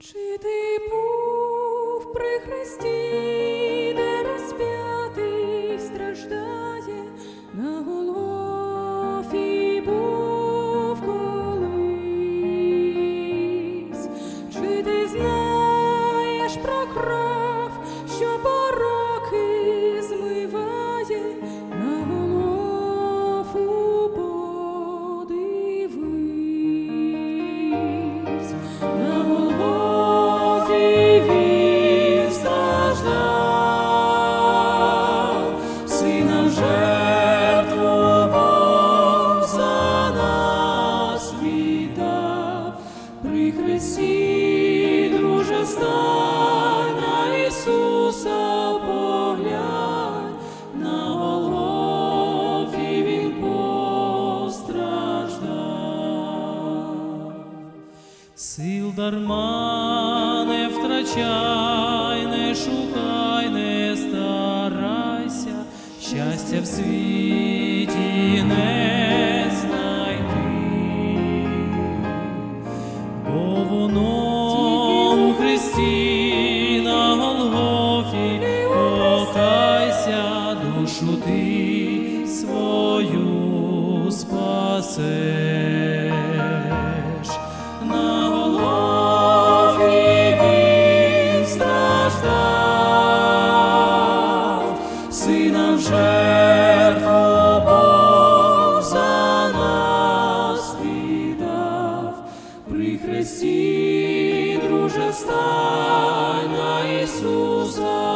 Чи ти був при Христі, Христі, друже, стань на Ісуса поглянь, на Голгофі він постраждав. Сил дарма не втрачай, не шукай, не старайся, щастя в світі душу ти свою спасеш. На Голгофі він страждав, сина в жертву Бог за нас віддав. При Христі, друже, стань на Ісуса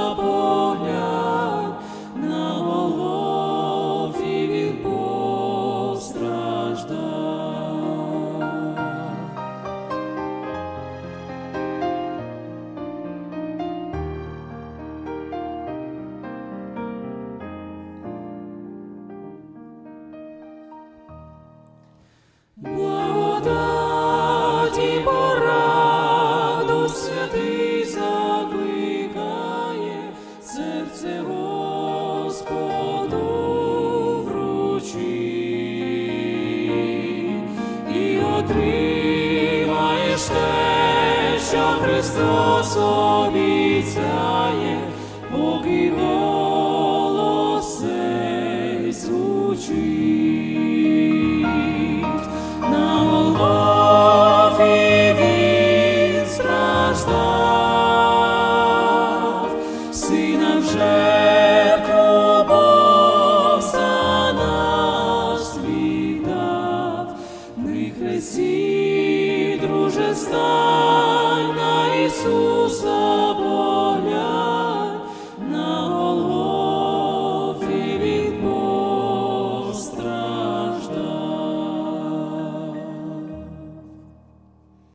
отримаєш те, що Христос обіцяє, поки голос стань на Ісуса